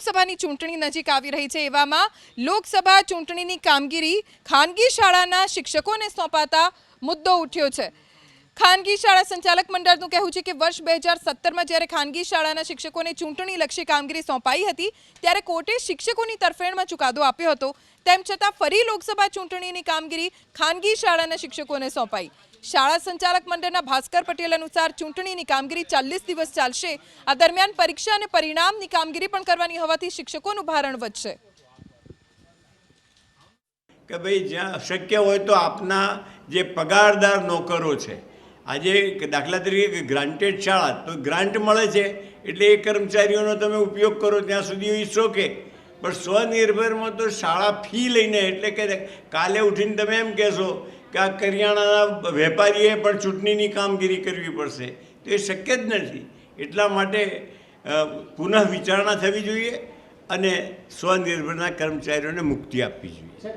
લોકસભાની ચૂંટણી નજીક આવી રહી છે. એવામાં લોકસભા ચૂંટણીની કામગીરી ખાનગી શાળાના શિક્ષકોને સોંપાતા મુદ્દો ઉઠ્યો છે. ખાનગી શાળા સંચાલક મંડળનું કહેવું છે કે વર્ષ બે હજાર સત્તરમાં જ્યારે ખાનગી શાળાના શિક્ષકોને ચૂંટણીલક્ષી કામગીરી સોંપાઈ હતી, ત્યારે કોર્ટે શિક્ષકોની તરફેણમાં ચુકાદો આપ્યો હતો. તેમ છતાં ફરી લોકસભા ચૂંટણીની કામગીરી ખાનગી શાળાના શિક્ષકોને સોંપાઈ. શાળા સંચાલક મંડળના ભાસ્કર પટેલ અનુસાર ચૂંટણીની કામગીરી ચાલીસ દિવસ ચાલશે. આ દરમિયાન પરીક્ષા અને પરિણામની કામગીરી પણ કરવાની હોવાથી શિક્ષકોનું ભારણ વધશે. કે ભાઈ જ્યાં શક્ય હોય તો આપના જે પગારદાર નોકરો છે આજે દાખલા તરીકે ગ્રાન્ટેડ શાળા, તો ગ્રાન્ટ મળે છે એટલે એ કર્મચારીઓનો તમે ઉપયોગ કરો, ત્યાં સુધી ઈચ્છો કે પણ સ્વનિર્ભરમાં તો શાળા ફી લઈને, એટલે કે કાલે ઉઠીને તમે એમ કહેશો કે આ કરિયાણાના વેપારીએ પણ ચૂંટણીની કામગીરી કરવી પડશે. તો એ શક્ય જ નથી. એટલા માટે પુનઃ વિચારણા થવી જોઈએ અને સ્વનિર્ભરના કર્મચારીઓને મુક્તિ આપવી જોઈએ.